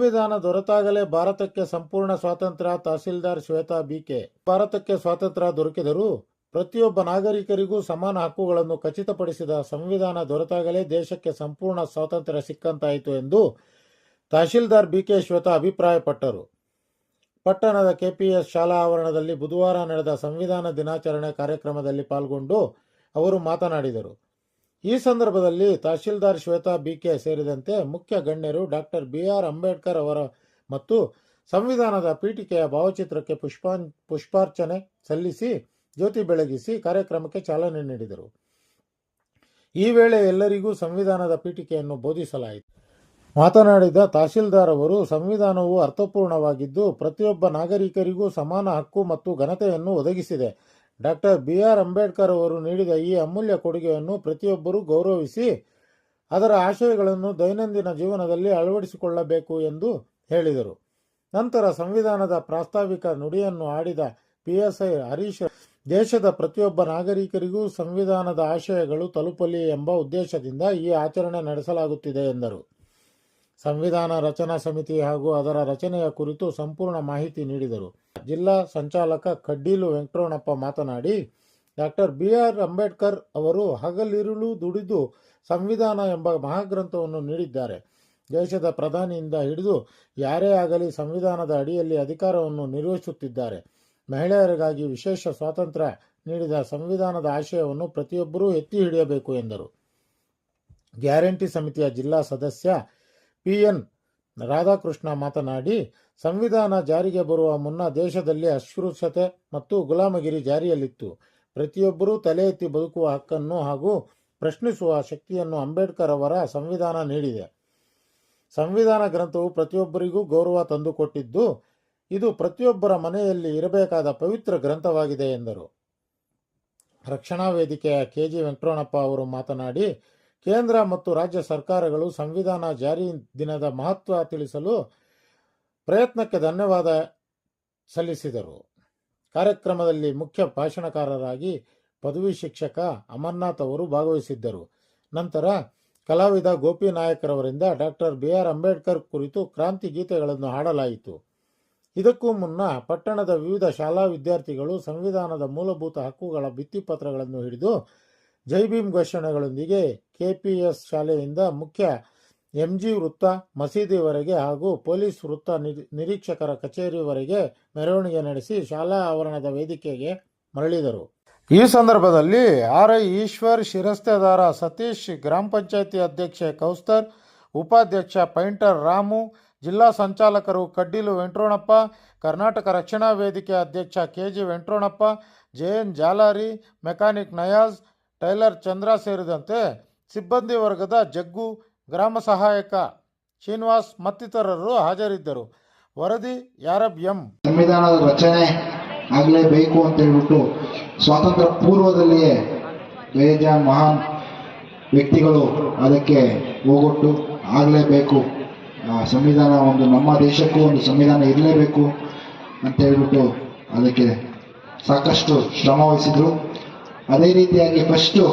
ಸಂವಿಧಾನ ದೊರೆತಾಗಲೇ ಭಾರತಕ್ಕೆ ಸಂಪೂರ್ಣ ಸ್ವಾತಂತ್ರ್ಯ ತಹಸೀಲ್ದಾರ್ ಶ್ವೇತಾ ಬಿಕೆ ಭಾರತಕ್ಕೆ ಸ್ವಾತಂತ್ರ್ಯ ದೊರಕಿದರೂ ಪ್ರತಿಯೊಬ್ಬ ನಾಗರಿಕರಿಗೂ ಸಮಾನ ಹಕ್ಕುಗಳನ್ನು ಖಚಿತಪಡಿಸಿದ ಸಂವಿಧಾನ ದೊರೆತಾಗಲೇ ದೇಶಕ್ಕೆ ಸಂಪೂರ್ಣ ಸ್ವಾತಂತ್ರ್ಯ ಸಿಕ್ಕಂತಾಯಿತು ಎಂದು ತಹಶೀಲ್ದಾರ್ ಬಿಕೆ ಶ್ವೇತಾ ಅಭಿಪ್ರಾಯಪಟ್ಟರು. ಪಟ್ಟಣದ ಕೆಪಿಎಸ್ ಶಾಲಾ ಆವರಣದಲ್ಲಿ ಬುಧವಾರ ನಡೆದ ಸಂವಿಧಾನ ದಿನಾಚರಣೆ ಕಾರ್ಯಕ್ರಮದಲ್ಲಿ ಪಾಲ್ಗೊಂಡು ಅವರು ಮಾತನಾಡಿದರು. ಈ ಸಂದರ್ಭದಲ್ಲಿ ತಹಶೀಲ್ದಾರ್ ಶ್ವೇತಾ ಬಿಕೆ ಸೇರಿದಂತೆ ಮುಖ್ಯ ಗಣ್ಯರು ಡಾಕ್ಟರ್ ಬಿ ಆರ್ ಅಂಬೇಡ್ಕರ್ ಅವರ ಮತ್ತು ಸಂವಿಧಾನದ ಪೀಠಿಕೆಯ ಭಾವಚಿತ್ರಕ್ಕೆ ಪುಷ್ಪಾನ್ ಪುಷ್ಪಾರ್ಚನೆ ಸಲ್ಲಿಸಿ, ಜ್ಯೋತಿ ಬೆಳಗಿಸಿ ಕಾರ್ಯಕ್ರಮಕ್ಕೆ ಚಾಲನೆ ನೀಡಿದರು. ಈ ವೇಳೆ ಎಲ್ಲರಿಗೂ ಸಂವಿಧಾನದ ಪೀಠಿಕೆಯನ್ನು ಬೋಧಿಸಲಾಯಿತು. ಮಾತನಾಡಿದ ತಹಶೀಲ್ದಾರ್ ಅವರು, ಸಂವಿಧಾನವು ಅರ್ಥಪೂರ್ಣವಾಗಿದ್ದು, ಪ್ರತಿಯೊಬ್ಬ ನಾಗರಿಕರಿಗೂ ಸಮಾನ ಹಕ್ಕು ಮತ್ತು ಘನತೆಯನ್ನು ಒದಗಿಸಿದೆ. ಡಾಕ್ಟರ್ ಬಿ ಆರ್ ಅಂಬೇಡ್ಕರ್ ಅವರು ನೀಡಿದ ಈ ಅಮೂಲ್ಯ ಕೊಡುಗೆಯನ್ನು ಪ್ರತಿಯೊಬ್ಬರೂ ಗೌರವಿಸಿ, ಅದರ ಆಶಯಗಳನ್ನು ದೈನಂದಿನ ಜೀವನದಲ್ಲಿ ಅಳವಡಿಸಿಕೊಳ್ಳಬೇಕು ಎಂದು ಹೇಳಿದರು. ನಂತರ ಸಂವಿಧಾನದ ಪ್ರಾಸ್ತಾವಿಕ ನುಡಿಯನ್ನು ಆಡಿದ ಪಿಎಸ್ಐ ಹರೀಶ್ ದೇಶದ ಪ್ರತಿಯೊಬ್ಬ ನಾಗರಿಕರಿಗೂ ಸಂವಿಧಾನದ ಆಶಯಗಳು ತಲುಪಲಿ ಎಂಬ ಉದ್ದೇಶದಿಂದ ಈ ಆಚರಣೆ ನಡೆಸಲಾಗುತ್ತಿದೆ ಎಂದರು. ಸಂವಿಧಾನ ರಚನಾ ಸಮಿತಿ ಹಾಗೂ ಅದರ ರಚನೆಯ ಕುರಿತು ಸಂಪೂರ್ಣ ಮಾಹಿತಿ ನೀಡಿದರು. ಜಿಲ್ಲಾ ಸಂಚಾಲಕ ಕಡ್ಡೀಲು ವೆಂಕಟರಮಣಪ್ಪ ಮಾತನಾಡಿ, ಡಾಕ್ಟರ್ ಬಿ ಆರ್ ಅಂಬೇಡ್ಕರ್ ಅವರು ಹಗಲಿರುಳು ದುಡಿದು ಸಂವಿಧಾನ ಎಂಬ ಮಹಾಗ್ರಂಥವನ್ನು ನೀಡಿದ್ದಾರೆ. ದೇಶದ ಪ್ರಧಾನಿಯಿಂದ ಹಿಡಿದು ಯಾರೇ ಆಗಲಿ ಸಂವಿಧಾನದ ಅಡಿಯಲ್ಲಿ ಅಧಿಕಾರವನ್ನು ನಿರ್ವಹಿಸುತ್ತಿದ್ದಾರೆ. ಮಹಿಳೆಯರಿಗಾಗಿ ವಿಶೇಷ ಸ್ವಾತಂತ್ರ್ಯ ನೀಡಿದ ಸಂವಿಧಾನದ ಆಶಯವನ್ನು ಪ್ರತಿಯೊಬ್ಬರೂ ಎತ್ತಿ ಹಿಡಿಯಬೇಕು ಎಂದರು. ಗ್ಯಾರಂಟಿ ಸಮಿತಿಯ ಜಿಲ್ಲಾ ಸದಸ್ಯ ಪಿಎನ್ ರಾಧಾಕೃಷ್ಣ ಮಾತನಾಡಿ, ಸಂವಿಧಾನ ಜಾರಿಗೆ ಬರುವ ಮುನ್ನ ದೇಶದಲ್ಲಿ ಅಸ್ಪೃಶ್ಯತೆ ಮತ್ತು ಗುಲಾಮಗಿರಿ ಜಾರಿಯಲ್ಲಿತ್ತು. ಪ್ರತಿಯೊಬ್ಬರೂ ತಲೆ ಎತ್ತಿ ಬದುಕುವ ಹಕ್ಕನ್ನು ಹಾಗೂ ಪ್ರಶ್ನಿಸುವ ಶಕ್ತಿಯನ್ನು ಅಂಬೇಡ್ಕರ್ ಅವರ ಸಂವಿಧಾನ ನೀಡಿದೆ. ಸಂವಿಧಾನ ಗ್ರಂಥವು ಪ್ರತಿಯೊಬ್ಬರಿಗೂ ಗೌರವ ತಂದುಕೊಟ್ಟಿದ್ದು, ಇದು ಪ್ರತಿಯೊಬ್ಬರ ಮನೆಯಲ್ಲಿ ಇರಬೇಕಾದ ಪವಿತ್ರ ಗ್ರಂಥವಾಗಿದೆ ಎಂದರು. ರಕ್ಷಣಾ ವೇದಿಕೆಯ ಕೆಜಿ ವೆಂಕಟರಮಣಪ್ಪ ಅವರು ಮಾತನಾಡಿ ಕೇಂದ್ರ ಮತ್ತು ರಾಜ್ಯ ಸರ್ಕಾರಗಳು ಸಂವಿಧಾನ ಜಾರಿ ದಿನದ ಮಹತ್ವ ತಿಳಿಸಲು ಪ್ರಯತ್ನಕ್ಕೆ ಧನ್ಯವಾದ ಸಲ್ಲಿಸಿದರು. ಕಾರ್ಯಕ್ರಮದಲ್ಲಿ ಮುಖ್ಯ ಭಾಷಣಕಾರರಾಗಿ ಪದವಿ ಶಿಕ್ಷಕ ಅಮರ್ನಾಥ್ ಅವರು ಭಾಗವಹಿಸಿದ್ದರು. ನಂತರ ಕಲಾವಿದ ಗೋಪಿ ನಾಯಕರವರಿಂದ ಡಾಕ್ಟರ್ ಬಿ ಆರ್ ಅಂಬೇಡ್ಕರ್ ಕುರಿತು ಕ್ರಾಂತಿ ಗೀತೆಗಳನ್ನು ಹಾಡಲಾಯಿತು. ಇದಕ್ಕೂ ಮುನ್ನ ಪಟ್ಟಣದ ವಿವಿಧ ಶಾಲಾ ವಿದ್ಯಾರ್ಥಿಗಳು ಸಂವಿಧಾನದ ಮೂಲಭೂತ ಹಕ್ಕುಗಳ ಭಿತ್ತಿಪತ್ರಗಳನ್ನು ಹಿಡಿದು ಜೈ ಭೀಮ್ ಘೋಷಣೆಗಳೊಂದಿಗೆ ಕೆಪಿಎಸ್ ಶಾಲೆಯಿಂದ ಮುಖ್ಯ ಎಂಜಿ ವೃತ್ತ ಮಸೀದಿವರೆಗೆ ಹಾಗೂ ಪೊಲೀಸ್ ವೃತ್ತ ನಿರಿ- ನಿರೀಕ್ಷಕರ ಕಚೇರಿವರೆಗೆ ಮೆರವಣಿಗೆ ನಡೆಸಿ ಶಾಲಾ ಆವರಣದ ವೇದಿಕೆಗೆ ಮರಳಿದರು. ಈ ಸಂದರ್ಭದಲ್ಲಿ ಆರ್ ಐ ಈಶ್ವರ್, ಶಿರಸ್ತೆದಾರ ಸತೀಶ್, ಗ್ರಾಮ ಪಂಚಾಯತಿ ಅಧ್ಯಕ್ಷೆ ಕೌಸ್ತರ್, ಉಪಾಧ್ಯಕ್ಷ ಪೈಂಟರ್ ರಾಮು, ಜಿಲ್ಲಾ ಸಂಚಾಲಕರು ಕಡ್ಡಿಲು ವೆಂಟ್ರೋಣಪ್ಪ, ಕರ್ನಾಟಕ ರಕ್ಷಣಾ ವೇದಿಕೆ ಅಧ್ಯಕ್ಷ ಕೆ ಜಿ ವೆಂಟ್ರೋಣಪ್ಪ ಜೇನ್ ಜಾಲಾರಿ, ಮೆಕ್ಯಾನಿಕ್ ನಯಾಜ್, ಟೈಲರ್ ಚಂದ್ರ ಸೇರಿದಂತೆ ಸಿಬ್ಬಂದಿ ವರ್ಗದ ಜಗ್ಗು ಗ್ರಾಮ ಸಹಾಯಕ ಶ್ರೀನಿವಾಸ್ ಮತ್ತಿತರರು ಹಾಜರಿದ್ದರು. ವರದಿ ಯಾರಬ್ ಎಂ. ಸಂವಿಧಾನದ ರಚನೆ ಆಗಲೇಬೇಕು ಅಂತ ಹೇಳ್ಬಿಟ್ಟು ಸ್ವಾತಂತ್ರ್ಯ ಪೂರ್ವದಲ್ಲಿಯೇ ಬೇಜಾನ್ ಮಹಾನ್ ವ್ಯಕ್ತಿಗಳು ಅದಕ್ಕೆ ಹೋಗೊಟ್ಟು ಆಗಲೇಬೇಕು. ಸಂವಿಧಾನ ಒಂದು ನಮ್ಮ ದೇಶಕ್ಕೂ ಒಂದು ಸಂವಿಧಾನ ಇರಲೇಬೇಕು ಅಂತ ಹೇಳ್ಬಿಟ್ಟು ಅದಕ್ಕೆ ಸಾಕಷ್ಟು ಶ್ರಮ ವಹಿಸಿದ್ರು. ಅದೇ ರೀತಿಯಾಗಿ ಫಸ್ಟು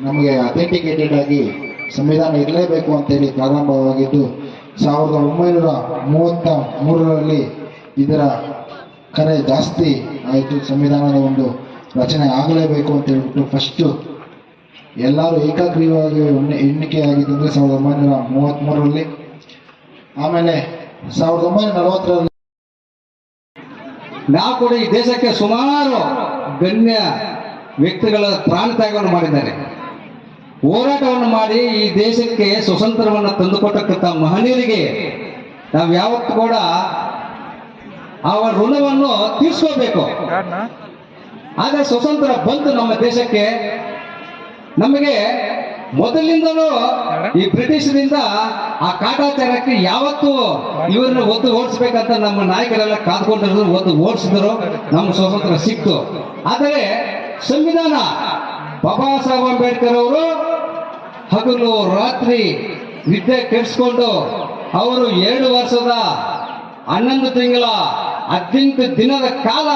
ನಮಗೆ ಅಥೆಂಟಿಕೇಟೆಡ್ ಆಗಿ ಸಂವಿಧಾನ ಇರಲೇಬೇಕು ಅಂತೇಳಿ ಪ್ರಾರಂಭವಾಗಿದ್ದು, ಸಾವಿರದ ಒಂಬೈನೂರ ಮೂವತ್ತ ಮೂರರಲ್ಲಿ ಇದರ ಕರೆ ಜಾಸ್ತಿ ಆಯಿತು. ಸಂವಿಧಾನದ ಒಂದು ರಚನೆ ಆಗಲೇಬೇಕು ಅಂತ ಹೇಳ್ಬಿಟ್ಟು ಫಸ್ಟು ಎಲ್ಲರೂ ಏಕಾಗ್ರೀವಾಗಿ ಎಣ್ಣೆ- ಎಣ್ಣಿಕೆ ಆಗಿದ್ದು ಅಂದರೆ ಸಾವಿರದ ಒಂಬೈನೂರ ಮೂವತ್ತ್ಮೂರರಲ್ಲಿ. ಆಮೇಲೆ ಸಾವಿರದ ಒಂಬೈನೂರ ನಲವತ್ತರಲ್ಲಿ ನಾವು ಈ ದೇಶಕ್ಕೆ ಸುಮಾರು ಗಣ್ಯ ವ್ಯಕ್ತಿಗಳ ಪ್ರಾಣ ತ್ಯಾಗವನ್ನು ಮಾಡಿದ್ದಾರೆ. ಹೋರಾಟವನ್ನು ಮಾಡಿ ಈ ದೇಶಕ್ಕೆ ಸ್ವತಂತ್ರವನ್ನು ತಂದುಕೊಟ್ಟಕ್ಕಂಥ ಮಹನೀಯರಿಗೆ ನಾವು ಯಾವತ್ತು ಕೂಡ ಅವರ ಋಣವನ್ನು ತೀರಿಸ್ಕೋಬೇಕು ಆದರೆ ಸ್ವತಂತ್ರ ಬಂತು ನಮ್ಮ ದೇಶಕ್ಕೆ ನಮಗೆ ಮೊದಲಿಂದಲೂ ಈ ಬ್ರಿಟಿಷರಿಂದ ಆ ಕಾಟಾಚಾರಕ್ಕೆ ಯಾವತ್ತೂ ಇವರನ್ನ ಒದ್ದು ಓಡಿಸ್ಬೇಕಂತ ನಮ್ಮ ನಾಯಕರೆಲ್ಲ ಕಾದ್ಕೊಂಡಿದ್ರು ಒದ್ದು ಓಡಿಸಿದ್ರು, ನಮ್ಮ ಸ್ವತಂತ್ರ ಸಿಕ್ತು. ಆದರೆ ಸಂವಿಧಾನ, ಬಾಬಾ ಸಾಹೇಬ್ ಅಂಬೇಡ್ಕರ್ ಅವರು ಹಗಲು ರಾತ್ರಿ ನಿದ್ದೆ ಕೆಡಿಸ್ಕೊಂಡು ಅವರು ಏಳು ವರ್ಷದ ಹನ್ನೊಂದು ತಿಂಗಳ ಹದಿನೆಂಟು ದಿನದ ಕಾಲ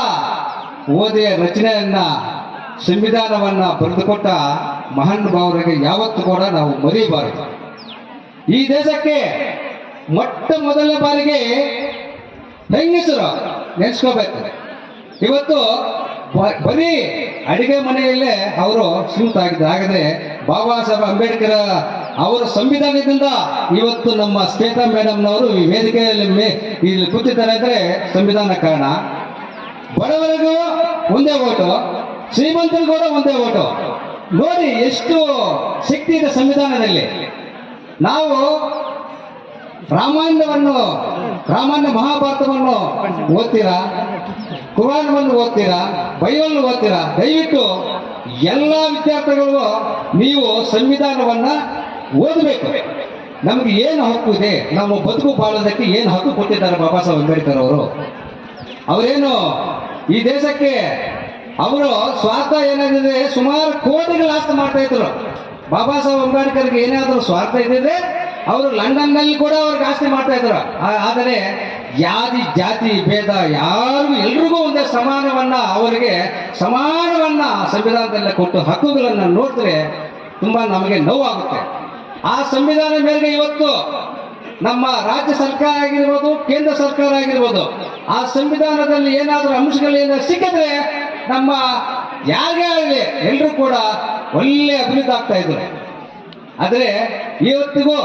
ಓದಿಯ ರಚನೆಯನ್ನ, ಸಂವಿಧಾನವನ್ನ ಬರೆದುಕೊಟ್ಟ ಮಹಾನ್ ಭಾವರಿಗೆ ಯಾವತ್ತೂ ಕೂಡ ನಾವು ಮರೆಯಬಾರದು ಈ ದೇಶಕ್ಕೆ ಮೊಟ್ಟ ಮೊದಲ ಬಾರಿಗೆ ಹೆಂಗಸರು ನೆನೆಸ್ಕೋಬೇಕು. ಇವತ್ತು ಬರೀ ಅಡಿಗೆ ಮನೆಯಲ್ಲೇ ಅವರು ಆಗಿದ್ರು ಹಾಗಾದ್ರೆ ಬಾಬಾ ಸಾಹೇಬ್ ಅಂಬೇಡ್ಕರ್ ಅವರ ಸಂವಿಧಾನದಿಂದ ಇವತ್ತು ನಮ್ಮ ಸ್ನೇಹಿತ ಮೇಡಮ್ನವರು ಈ ವೇದಿಕೆಯಲ್ಲಿ ಇಲ್ಲಿ ಕೂತಿದ್ದಾರೆ ಅಂದ್ರೆ ಸಂವಿಧಾನ ಕಾರಣ. ಬಡವರಿಗೂ ಒಂದೇ ಓಟು ಶ್ರೀಮಂತರಿಗೂ ಒಂದೇ ಓಟು ನೋಡಿ ಎಷ್ಟು ಶಕ್ತಿ ಇದೆ ಸಂವಿಧಾನದಲ್ಲಿ. ನಾವು ರಾಮಾಯಣವನ್ನು, ರಾಮಾಯಣ ಮಹಾಭಾರತವನ್ನು ಓದ್ತೀರಾ? ಕುರಾನವನ್ನು ಓದ್ತೀರಾ? ಬೈಬಲ್ ಓದ್ತೀರಾ? ದಯವಿಟ್ಟು ಎಲ್ಲ ವಿದ್ಯಾರ್ಥಿಗಳು ನೀವು ಸಂವಿಧಾನವನ್ನ ಓದಬೇಕು. ನಮ್ಗೆ ಏನು ಹಕ್ಕು ಇದೆ? ನಮ್ಮ ಬದುಕು ಬಾಳೋದಕ್ಕೆ ಏನು ಹಕ್ಕು ಕೊಟ್ಟಿದ್ದಾರೆ ಬಾಬಾ ಸಾಹೇಬ್ ಅಂಬೇಡ್ಕರ್ ಅವರು? ಅವರೇನು ಈ ದೇಶಕ್ಕೆ ಅವರು ಸ್ವಾರ್ಥ ಏನಾಗಿದೆ? ಸುಮಾರು ಕೋಟಿಗಳ ಆಸ್ತಿ ಮಾಡ್ತಾ ಇದ್ರು. ಬಾಬಾ ಸಾಹೇಬ್ ಅಂಬೇಡ್ಕರ್ಗೆ ಏನಾದರೂ ಸ್ವಾರ್ಥ ಇದ್ದಿದ್ರೆ ಅವರು ಲಂಡನ್ನಲ್ಲಿ ಕೂಡ ಅವ್ರು ಆಸ್ತಿ ಮಾಡ್ತಾ ಇದ್ರು. ಆದರೆ ಯಾದಿ ಜಾತಿ ಭೇದ ಯಾರು ಎಲ್ರಿಗೂ ಒಂದೇ ಸಮಾನವನ್ನ ಅವರಿಗೆ ಸಮಾನವನ್ನ ಸಂವಿಧಾನದಲ್ಲಿ ಕೊಟ್ಟು ಹಕ್ಕುಗಳನ್ನ ನೋಡಿದ್ರೆ ತುಂಬಾ ನಮಗೆ ನೋವಾಗುತ್ತೆ. ಆ ಸಂವಿಧಾನ ಮೇಲೆ ಇವತ್ತು ನಮ್ಮ ರಾಜ್ಯ ಸರ್ಕಾರ ಆಗಿರ್ಬೋದು, ಕೇಂದ್ರ ಸರ್ಕಾರ ಆಗಿರ್ಬೋದು, ಆ ಸಂವಿಧಾನದಲ್ಲಿ ಏನಾದರೂ ಅಂಶಗಳು ಸಿಕ್ಕಿದ್ರೆ ನಮ್ಮ ಯಾರೇ ಆಗಲಿ ಎಲ್ಲರೂ ಕೂಡ ಒಳ್ಳೆ ಅಭಿವೃದ್ಧಿ ಆಗ್ತಾ ಇದ್ರು ಆದರೆ ಇವತ್ತಿಗೂ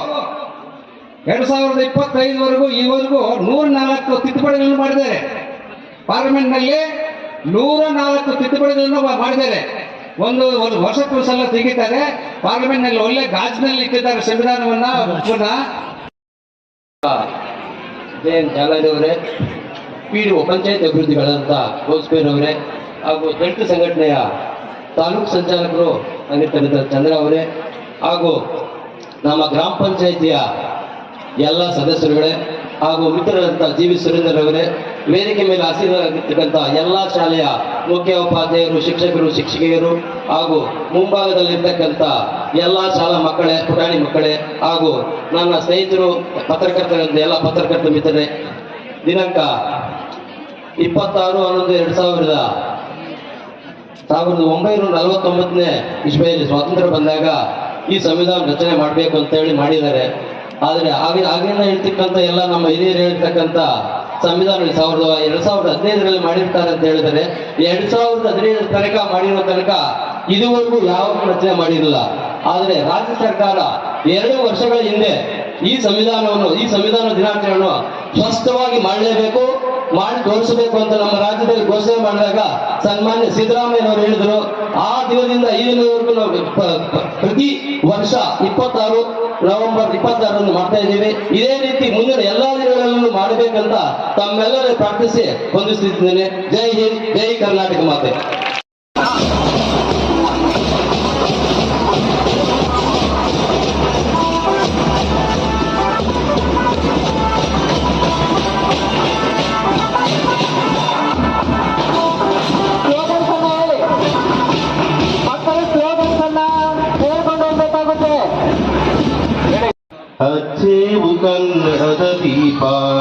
ಎರಡ್ ಸಾವಿರದ ಇಪ್ಪತ್ತೈದವರೆಗೂ, ಈವರೆಗೂ ನೂರ ನಾಲ್ಕು ತಿದ್ದುಪಡಿಗಳನ್ನು ಮಾಡಿದ್ದಾರೆ. ಪಾರ್ಲಿಮೆಂಟ್ನಲ್ಲಿ ನೂರ ನಾಲ್ಕು ತಿದ್ದುಪಡಿಗಳನ್ನು ಮಾಡಿದ್ದಾರೆ. ಒಂದು ಒಂದು ವರ್ಷಕ್ಕೂ ಸಲ ತೆಗಿತಾರೆ ಪಾರ್ಲಿಮೆಂಟ್ನಲ್ಲಿ ಒಳ್ಳೆ ಗಾಜಿನಲ್ಲಿ ಇಟ್ಟಿದ್ದಾರೆ ಸಂವಿಧಾನವನ್ನ ಅವರೇ ಪಿ ಡಿ ಒ ಪಂಚಾಯತ್ ಅಭಿವೃದ್ಧಿಗಳಂತ ಗೋಸ್ಪೇರ್ ಅವರೇ, ಹಾಗೂ ದಲಿತ ಸಂಘಟನೆಯ ತಾಲೂಕು ಸಂಚಾಲಕರು ಆಗಿರ್ತಕ್ಕಂಥ ಚಂದ್ರ ಅವರೇ ಹಾಗೂ ನಮ್ಮ ಗ್ರಾಮ ಪಂಚಾಯಿತಿಯ ಎಲ್ಲ ಸದಸ್ಯರುಗಳೇ ಹಾಗೂ ಮಿತ್ರರಂತ ಜಿ ವಿ ಸುರೇಂದ್ರ ವೇದಿಕೆ ಮೇಲೆ ಹಸಿರಾಗಿರ್ತಕ್ಕಂಥ ಎಲ್ಲ ಶಾಲೆಯ ಮುಖ್ಯೋಪಾಧ್ಯಾಯರು ಶಿಕ್ಷಕರು, ಶಿಕ್ಷಕಿಯರು ಹಾಗೂ ಮುಂಭಾಗದಲ್ಲಿರ್ತಕ್ಕಂಥ ಎಲ್ಲ ಶಾಲಾ ಮಕ್ಕಳೇ, ಪುಟಾಣಿ ಮಕ್ಕಳೇ ಹಾಗೂ ನನ್ನ ಸ್ನೇಹಿತರು, ಪತ್ರಕರ್ತರಂತೆ ಎಲ್ಲ ಪತ್ರಕರ್ತ ಮಿತ್ರರೇ, ದಿನಾಂಕ ಇಪ್ಪತ್ತಾರು ಹನ್ನೊಂದು ಎರಡು ಸಾವಿರದ ಸಾವಿರದ ಒಂಬೈನೂರ ನಲವತ್ತೊಂಬತ್ತನೇ ಇಸ್ವೆಯಲ್ಲಿ ಸ್ವಾತಂತ್ರ್ಯ ಬಂದಾಗ ಈ ಸಂವಿಧಾನ ರಚನೆ ಮಾಡಬೇಕು ಅಂತ ಹೇಳಿ ಮಾಡಿದ್ದಾರೆ. ಆದರೆ ಆಗ ಆಗಿನ ಹೇಳ್ತಕ್ಕಂಥ ಎಲ್ಲ ನಮ್ಮ ಹಿರಿಯರು ಹೇಳ್ತಕ್ಕಂಥ ಸಂವಿಧಾನ ಸಾವಿರದ ಎರಡ್ ಸಾವಿರದ ಹದಿನೈದರಲ್ಲಿ ಮಾಡಿರ್ತಾರೆ ಅಂತ ಹೇಳಿದರೆ, ಎರಡ್ ಸಾವಿರದ ಹದಿನೈದರ ತನಕ ಮಾಡಿರೋ ತನಕ ಇದುವರೆಗೂ ಯಾವ ರಚನೆ ಮಾಡಿರಲಿಲ್ಲ ಆದರೆ ರಾಜ್ಯ ಸರ್ಕಾರ ಎರಡು ವರ್ಷಗಳ ಹಿಂದೆ ಈ ಸಂವಿಧಾನವನ್ನು ಈ ಸಂವಿಧಾನ ದಿನಾಚರಣೆಯನ್ನು ಸ್ಪಷ್ಟವಾಗಿ ಮಾಡಲೇಬೇಕು. ಮಾಡಿ ತೋರಿಸಬೇಕು ಅಂತ ನಮ್ಮ ರಾಜ್ಯದಲ್ಲಿ ಘೋಷಣೆ ಮಾಡಿದಾಗ ಸನ್ಮಾನ್ಯ ಸಿದ್ದರಾಮಯ್ಯನವರು ಹೇಳಿದ್ರು. ಆ ದಿನದಿಂದ ಈ ದಿನದವರೆಗೂ ನಾವು ಪ್ರತಿ ವರ್ಷ ಇಪ್ಪತ್ತಾರು ನವೆಂಬರ್ ಇಪ್ಪತ್ತಾರನ್ನು ಮಾಡ್ತಾ ಇದ್ದೀವಿ. ಇದೇ ರೀತಿ ಮುಂದಿನ ಎಲ್ಲಾ ದಿನಗಳಲ್ಲೂ ಮಾಡಬೇಕಂತ ತಮ್ಮೆಲ್ಲರೇ ಪ್ರಾರ್ಥಿಸಿ ಹೊಂದಿಸುತ್ತಿದ್ದೇನೆ ಜೈ ಹಿಂದ್, ಜೈ ಕರ್ನಾಟಕ ಮಾತೆ. 更美好的地方。